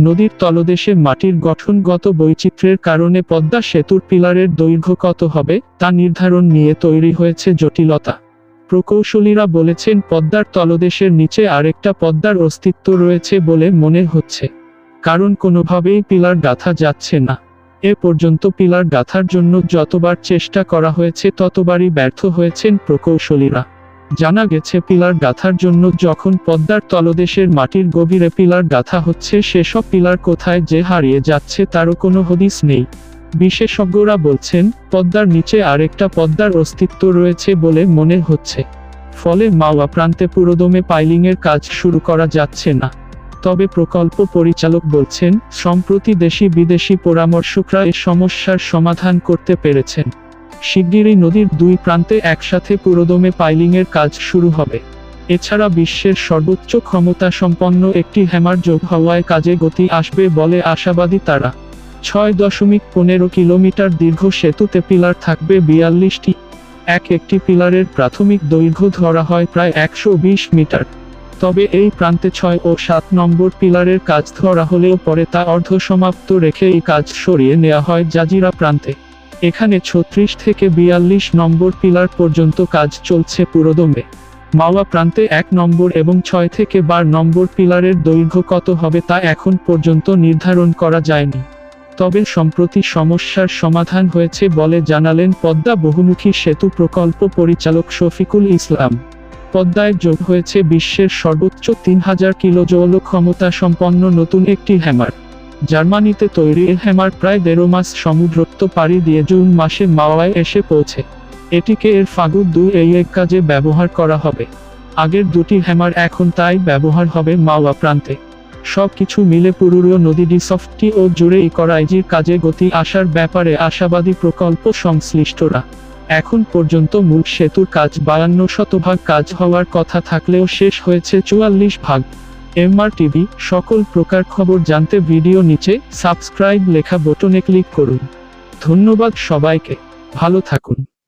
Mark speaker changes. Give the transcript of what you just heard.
Speaker 1: নদীর তলদেশে মাটির গঠনগত বৈচিত্র্যের কারণে পদ্মা সেতুর পিলারের দৈর্ঘ্য কত হবে, তা নির্ধারণ নিয়ে তৈরি হয়েছে জটিলতা। প্রকৌশলীরা বলেছেন, পদ্মার তলদেশের নিচে আরেকটা পদ্মার অস্তিত্ব রয়েছে বলে মনে হচ্ছে। কারণ কোনোভাবেই পিলার গাঁথা যাচ্ছে না। এ পর্যন্ত পিলার গাঁথার জন্য যতবার চেষ্টা করা হয়েছে, ততবারই ব্যর্থ হয়েছেন প্রকৌশলীরা। জানা গেছে পিলার গাঁথার জন্য যখন পদ্মার তলদেশের মাটির গভীরে পিলার গাঁথা হচ্ছে, সেসব পিলার কোথায় যে হারিয়ে যাচ্ছে তারও কোনো হদিস নেই। বিশেষজ্ঞরা বলছেন, পদ্মার নিচে আরেকটা পদ্মার অস্তিত্ব রয়েছে বলে মনে হচ্ছে। ফলে মাওয়া প্রান্তে পুরোদমে পাইলিংয়ের কাজ শুরু করা যাচ্ছে না। তবে প্রকল্প পরিচালক বলছেন, সম্প্রতি দেশি বিদেশি পরামর্শকরা এ সমস্যার সমাধান করতে পেরেছেন। শিগগিরই নদীর দুই প্রান্তে একসাথে পুরোদমে পাইলিংয়ের কাজ শুরু হবে। এছাড়া বিশ্বের সর্বোচ্চ ক্ষমতা সম্পন্ন একটি হ্যামার যোগ হওয়ায় কাজে গতি আসবে বলে আশাবাদী তারা। ছয় দশমিক পনেরো কিলোমিটার দীর্ঘ সেতুতে পিলার থাকবে বিয়াল্লিশটি। এক একটি পিলারের প্রাথমিক দৈর্ঘ্য ধরা হয় প্রায় একশো বিশ মিটার। তবে এই প্রান্তে ছয় ও সাত নম্বর পিলারের কাজ ধরা হলেও পরে তা অর্ধসমাপ্ত রেখে এই কাজ সরিয়ে নেওয়া হয় জাজিরা প্রান্তে। এখানে ছত্রিশ থেকে বিয়াল্লিশ নম্বর পিলার পর্যন্ত কাজ চলছে পুরোদমে। মাওয়া প্রান্তে এক নম্বর এবং ছয় থেকে বার নম্বর পিলারের দৈর্ঘ্য কত হবে তা এখন পর্যন্ত নির্ধারণ করা যায়নি। তবে সম্প্রতি সমস্যার সমাধান হয়েছে বলে জানালেন পদ্মা বহুমুখী সেতু প্রকল্প পরিচালক শফিকুল ইসলাম। পদ্মায় যোগ হয়েছে বিশ্বের সর্বোচ্চ তিন হাজার কিলো জৌল ক্ষমতা সম্পন্ন নতুন একটি হ্যামার। জার্মানিতে তৈরি এ হ্যামার প্রায় দেড় মাস সমুদ্রত্ব পাড়ি দিয়ে জুন মাসে মাওয়ায় এসে পৌঁছে। এটিকে এর ফাগু দুই এই এক কাজে ব্যবহার করা হবে। আগের দুটি হ্যামার এখন তাই ব্যবহার হবে মাওয়া প্রান্তে। সব কিছু মিলে পুরুলীয় নদী ডিসফটি ও জুড়ে ইকরাইজির কাজে গতি আসার ব্যাপারে আশাবাদী প্রকল্প সংশ্লিষ্টরা। এখন পর্যন্ত মূল সেতুর কাজ বায়ান্ন শতভাগ কাজ হওয়ার কথা থাকলেও শেষ হয়েছে চুয়াল্লিশ ভাগ। এমআর টিভি, সকল প্রকার খবর জানতে ভিডিও নিচে সাবস্ক্রাইব লেখা বটনে ক্লিক করুন। ধন্যবাদ সবাইকে। ভালো থাকুন।